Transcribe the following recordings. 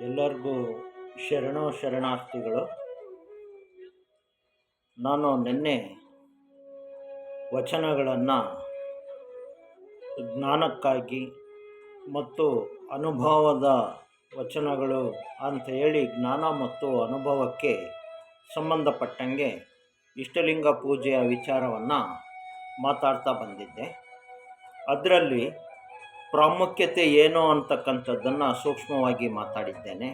ಎಲ್ಲರಿಗೂ ಶರಣು ಶರಣಾರ್ಥಿಗಳು. ನಾನು ನಿನ್ನೆ ವಚನಗಳನ್ನು ಜ್ಞಾನಕ್ಕಾಗಿ ಮತ್ತು ಅನುಭವದ ವಚನಗಳು ಅಂತ ಹೇಳಿ ಜ್ಞಾನ ಮತ್ತು ಅನುಭವಕ್ಕೆ ಸಂಬಂಧಪಟ್ಟಂಗೆ ಇಷ್ಟಲಿಂಗ ಪೂಜೆಯ ವಿಚಾರವನ್ನು ಮಾತಾಡ್ತಾ ಬಂದಿದ್ದೆ. ಅದರಲ್ಲಿ ಪ್ರಾಮುಖ್ಯತೆ ಏನು ಅಂತಕ್ಕಂಥದ್ದನ್ನು ಸೂಕ್ಷ್ಮವಾಗಿ ಮಾತಾಡಿದ್ದೇನೆ.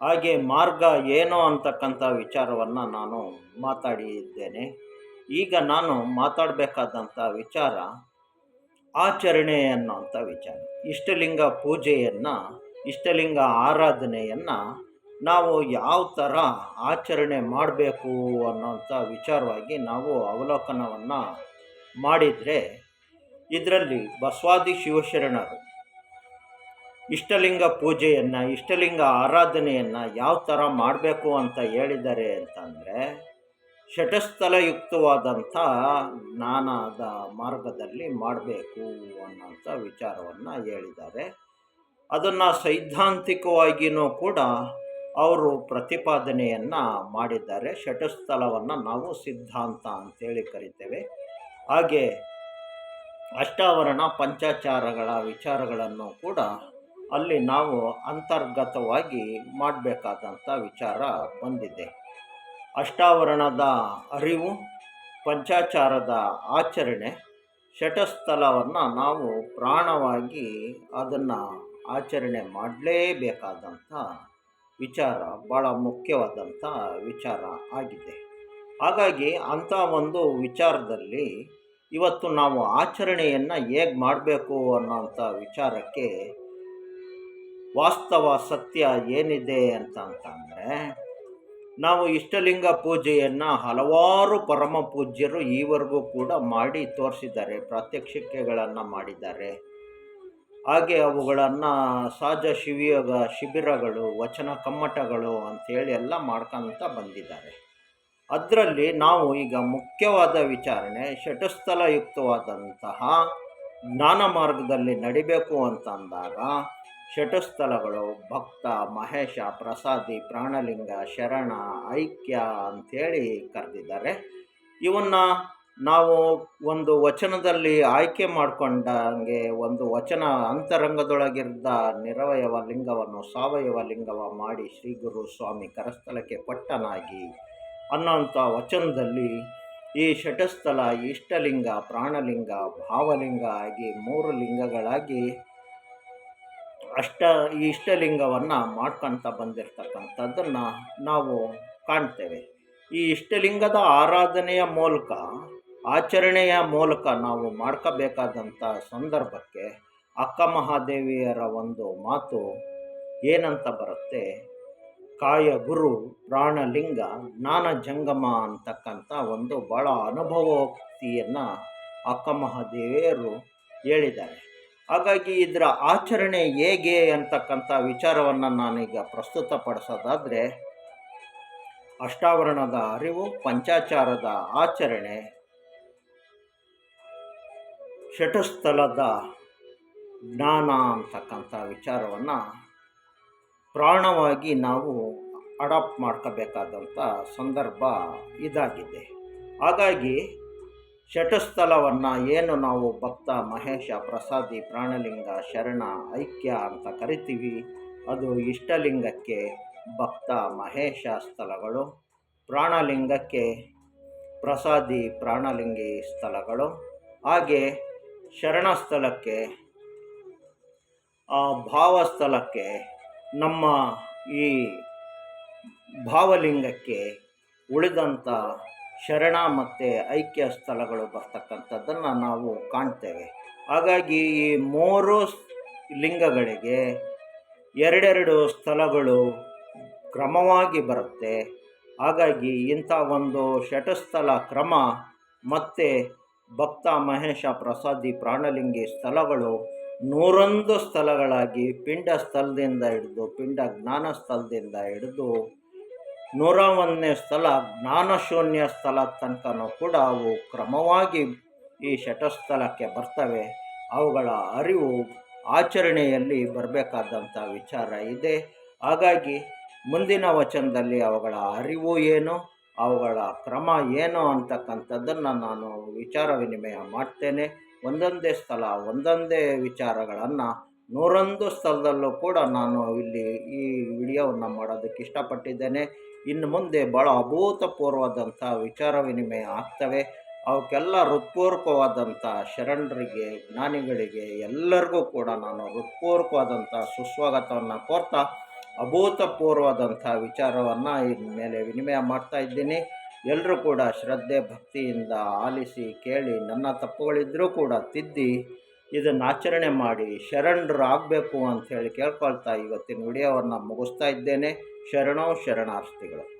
ಹಾಗೆ ಮಾರ್ಗ ಏನು ಅಂತಕ್ಕಂಥ ವಿಚಾರವನ್ನು ನಾನು ಮಾತಾಡಿದ್ದೇನೆ. ಈಗ ನಾನು ಮಾತಾಡಬೇಕಾದಂಥ ವಿಚಾರ ಆಚರಣೆ ಅನ್ನೋಂಥ ವಿಚಾರ. ಇಷ್ಟಲಿಂಗ ಪೂಜೆಯನ್ನು, ಇಷ್ಟಲಿಂಗ ಆರಾಧನೆಯನ್ನು ನಾವು ಯಾವ ಥರ ಆಚರಣೆ ಮಾಡಬೇಕು ಅನ್ನೋಂಥ ವಿಚಾರವಾಗಿ ನಾವು ಅವಲೋಕನವನ್ನು ಮಾಡಿದರೆ ಇದರಲ್ಲಿ ಬಸವಾದಿ ಶಿವಶರಣರು. ಇಷ್ಟಲಿಂಗ ಪೂಜೆಯನ್ನು, ಇಷ್ಟಲಿಂಗ ಆರಾಧನೆಯನ್ನು ಯಾವ ಥರ ಮಾಡಬೇಕು ಅಂತ ಹೇಳಿದ್ದಾರೆ ಅಂತಂದರೆ, ಷಟಸ್ಥಲಯುಕ್ತವಾದಂಥ ಜ್ಞಾನದ ಮಾರ್ಗದಲ್ಲಿ ಮಾಡಬೇಕು ಅನ್ನೋಂಥ ವಿಚಾರವನ್ನು ಹೇಳಿದ್ದಾರೆ. ಅದನ್ನು ಸೈದ್ಧಾಂತಿಕವಾಗಿಯೂ ಕೂಡ ಅವರು ಪ್ರತಿಪಾದನೆಯನ್ನು ಮಾಡಿದ್ದಾರೆ. ಷಟಸ್ಥಲವನ್ನು ನಾವು ಸಿದ್ಧಾಂತ ಅಂತೇಳಿ ಕರಿತೇವೆ. ಹಾಗೆ ಅಷ್ಟಾವರಣ ಪಂಚಾಚಾರಗಳ ವಿಚಾರಗಳನ್ನು ಕೂಡ ಅಲ್ಲಿ ನಾವು ಅಂತರ್ಗತವಾಗಿ ಮಾಡಬೇಕಾದಂಥ ವಿಚಾರ ಬಂದಿದೆ. ಅಷ್ಟಾವರಣದ ಅರಿವು, ಪಂಚಾಚಾರದ ಆಚರಣೆ ಶಟಸ್ಥಲವನ್ನು ನಾವು ಪ್ರಾಣವಾಗಿ ಅದನ್ನು ಆಚರಣೆ ಮಾಡಲೇಬೇಕಾದಂಥ ವಿಚಾರ ಭಾಳ ಮುಖ್ಯವಾದಂಥ ವಿಚಾರ ಆಗಿದೆ. ಹಾಗಾಗಿ ಅಂಥ ಒಂದು ವಿಚಾರದಲ್ಲಿ ಇವತ್ತು ನಾವು ಆಚರಣೆಯನ್ನು ಹೇಗೆ ಮಾಡಬೇಕು ಅನ್ನೋಂಥ ವಿಚಾರಕ್ಕೆ ವಾಸ್ತವ ಸತ್ಯ ಏನಿದೆ ಅಂತ ಅಂತಂದರೆ ನಾವು ಇಷ್ಟಲಿಂಗ ಪೂಜೆಯನ್ನು ಹಲವಾರು ಪರಮ ಪೂಜ್ಯರು ಈವರೆಗೂ ಕೂಡ ಮಾಡಿ ತೋರಿಸಿದ್ದಾರೆ, ಪ್ರಾತ್ಯಕ್ಷಿಕೆಗಳನ್ನು ಮಾಡಿದ್ದಾರೆ. ಹಾಗೆ ಅವುಗಳನ್ನು ಸಹಜ ಶಿವಿಯೋಗ ಶಿಬಿರಗಳು, ವಚನ ಕಮ್ಮಟಗಳು ಅಂಥೇಳಿ ಎಲ್ಲ ಮಾಡ್ಕೊತ ಬಂದಿದ್ದಾರೆ. ಅದರಲ್ಲಿ ನಾವು ಈಗ ಮುಖ್ಯವಾದ ವಿಚಾರಣೆ ಷಟಸ್ಥಲಯುಕ್ತವಾದಂತಹ ಜ್ಞಾನ ಮಾರ್ಗದಲ್ಲಿ ನಡಿಬೇಕು ಅಂತಂದಾಗ ಷಟಸ್ಥಲಗಳು ಭಕ್ತ, ಮಹೇಶ, ಪ್ರಸಾದಿ, ಪ್ರಾಣಲಿಂಗ, ಶರಣ, ಐಕ್ಯ ಅಂಥೇಳಿ ಕರೆದಿದ್ದಾರೆ. ಇವನ್ನು ನಾವು ಒಂದು ವಚನದಲ್ಲಿ ಆಯ್ಕೆ ಮಾಡಿಕೊಂಡಂಗೆ ಒಂದು ವಚನ ಅಂತರಂಗದೊಳಗಿದ್ದ ನಿರವಯವ ಲಿಂಗವನ್ನು ಸಾವಯವ ಲಿಂಗವ ಮಾಡಿ ಶ್ರೀ ಗುರು ಸ್ವಾಮಿ ಕರಸ್ಥಳಕ್ಕೆ ಕೊಟ್ಟನಾಗಿ ಅನ್ನೋಂಥ ವಚನದಲ್ಲಿ ಈ ಷಟಸ್ಥಲ ಇಷ್ಟಲಿಂಗ, ಪ್ರಾಣಲಿಂಗ, ಭಾವಲಿಂಗ ಆಗಿ ಮೂರು ಲಿಂಗಗಳಾಗಿ ಅಷ್ಟ ಈ ಇಷ್ಟಲಿಂಗವನ್ನು ಮಾಡ್ಕೊತ ಬಂದಿರತಕ್ಕಂಥದ್ದನ್ನು ನಾವು ಕಾಣ್ತೇವೆ. ಈ ಇಷ್ಟಲಿಂಗದ ಆರಾಧನೆಯ ಮೂಲಕ, ಆಚರಣೆಯ ಮೂಲಕ ನಾವು ಮಾಡ್ಕೋಬೇಕಾದಂಥ ಸಂದರ್ಭಕ್ಕೆ ಅಕ್ಕ ಮಹಾದೇವಿಯರ ಒಂದು ಮಾತು ಏನಂತ ಬರುತ್ತೆ? ಕಾಯ ಗುರು ಪ್ರಾಣಲಿಂಗ ಜ್ಞಾನ ಜಂಗಮ ಅಂತಕ್ಕಂಥ ಒಂದು ಭಾಳ ಅನುಭವೋಕ್ತಿಯನ್ನು ಅಕ್ಕ ಮಹಾದೇವಿಯರು ಹೇಳಿದ್ದಾರೆ. ಹಾಗಾಗಿ ಇದರ ಆಚರಣೆ ಹೇಗೆ ಅಂತಕ್ಕಂಥ ವಿಚಾರವನ್ನು ನಾನೀಗ ಪ್ರಸ್ತುತಪಡಿಸೋದಾದರೆ, ಅಷ್ಟಾವರಣದ ಅರಿವು ಪಂಚಾಚಾರದ ಆಚರಣೆ. ಷಟಸ್ಥಲದ ಜ್ಞಾನ ಅಂತಕ್ಕಂಥ ವಿಚಾರವನ್ನು ಪ್ರಾಣವಾಗಿ ನಾವು ಅಡಾಪ್ಟ್ ಮಾಡ್ಕೋಬೇಕಾದಂಥ ಸಂದರ್ಭ ಇದಾಗಿದೆ. ಹಾಗಾಗಿ ಷಟಸ್ಥಲವನ್ನು ಏನು ನಾವು ಭಕ್ತ, ಮಹೇಶ, ಪ್ರಸಾದಿ, ಪ್ರಾಣಲಿಂಗ, ಶರಣ, ಐಕ್ಯ ಅಂತ ಕರಿತೀವಿ, ಅದು ಇಷ್ಟಲಿಂಗಕ್ಕೆ ಭಕ್ತ, ಮಹೇಶ ಸ್ಥಳಗಳು, ಪ್ರಾಣಲಿಂಗಕ್ಕೆ ಪ್ರಸಾದಿ, ಪ್ರಾಣಲಿಂಗಿ ಸ್ಥಳಗಳು, ಹಾಗೆ ಶರಣ ಸ್ಥಳಕ್ಕೆ ಭಾವಸ್ಥಳಕ್ಕೆ ನಮ್ಮ ಈ ಭಾವಲಿಂಗಕ್ಕೆ ಉಳಿದಂಥ ಶರಣ ಮತ್ತು ಐಕ್ಯ ಸ್ಥಳಗಳು ಬರ್ತಕ್ಕಂಥದ್ದನ್ನು ನಾವು ಕಾಣ್ತೇವೆ. ಹಾಗಾಗಿ ಈ ಮೂರು ಲಿಂಗಗಳಿಗೆ ಎರಡೆರಡು ಸ್ಥಳಗಳು ಕ್ರಮವಾಗಿ ಬರುತ್ತೆ. ಹಾಗಾಗಿ ಇಂಥ ಒಂದು ಷಟಸ್ಥಲ ಕ್ರಮ ಮತ್ತು ಭಕ್ತ ಮಹೇಶ ಪ್ರಸಾದಿ ಪ್ರಾಣಲಿಂಗಿ ಸ್ಥಳಗಳು ನೂರೊಂದು ಸ್ಥಳಗಳಾಗಿ ಪಿಂಡ ಸ್ಥಳದಿಂದ ಹಿಡಿದು, ಪಿಂಡ ಜ್ಞಾನ ಸ್ಥಳದಿಂದ ಹಿಡಿದು ನೂರ ಒಂದನೇ ಸ್ಥಳ ಜ್ಞಾನಶೂನ್ಯ ಸ್ಥಳ ತನಕನೂ ಕೂಡ ಅವು ಕ್ರಮವಾಗಿ ಈ ಶಟಸ್ಥಳಕ್ಕೆ ಬರ್ತವೆ. ಅವುಗಳ ಅರಿವು ಆಚರಣೆಯಲ್ಲಿ ಬರಬೇಕಾದಂಥ ವಿಚಾರ ಇದೆ. ಹಾಗಾಗಿ ಮುಂದಿನ ವಚನದಲ್ಲಿ ಅವುಗಳ ಅರಿವು ಏನು, ಅವುಗಳ ಕ್ರಮ ಏನು ಅಂತಕ್ಕಂಥದ್ದನ್ನು ನಾನು ವಿಚಾರ ವಿನಿಮಯ ಮಾಡ್ತೇನೆ. ಒಂದೊಂದೇ ಸ್ಥಳ, ಒಂದೊಂದೇ ವಿಚಾರಗಳನ್ನು ನೂರೊಂದು ಸ್ಥಳದಲ್ಲೂ ಕೂಡ ನಾನು ಇಲ್ಲಿ ಈ ವಿಡಿಯೋವನ್ನು ಮಾಡೋದಕ್ಕೆ ಇಷ್ಟಪಟ್ಟಿದ್ದೇನೆ. ಇನ್ನು ಮುಂದೆ ಭಾಳ ಅಭೂತಪೂರ್ವದಂಥ ವಿಚಾರ ವಿನಿಮಯ ಆಗ್ತವೆ. ಅವಕ್ಕೆಲ್ಲ ಹೃತ್ಪೂರ್ವಕವಾದಂಥ ಶರಣರಿಗೆ, ಜ್ಞಾನಿಗಳಿಗೆ ಎಲ್ಲರಿಗೂ ಕೂಡ ನಾನು ಹೃತ್ಪೂರ್ವಕವಾದಂಥ ಸುಸ್ವಾಗತವನ್ನು ಕೋರ್ತಾ, ಅಭೂತಪೂರ್ವದಂಥ ವಿಚಾರವನ್ನು ಮೇಲೆ ವಿನಿಮಯ ಮಾಡ್ತಾ ಇದ್ದೀನಿ. ಎಲ್ಲರೂ ಕೂಡ ಶ್ರದ್ಧೆ ಭಕ್ತಿಯಿಂದ ಆಲಿಸಿ ಕೇಳಿ ನನ್ನ ತಪ್ಪುಗಳಿದ್ದರೂ ಕೂಡ ತಿದ್ದಿ ಇದನ್ನು ಆಚರಣೆ ಮಾಡಿ ಶರಣರಾಗಬೇಕು ಅಂಥೇಳಿ ಕೇಳ್ಕೊಳ್ತಾ ಇವತ್ತಿನ ವಿಡಿಯೋವನ್ನು ಮುಗಿಸ್ತಾ ಇದ್ದೇನೆ. ಶರಣೋ ಶರಣಾರ್ಥಿಗಳು.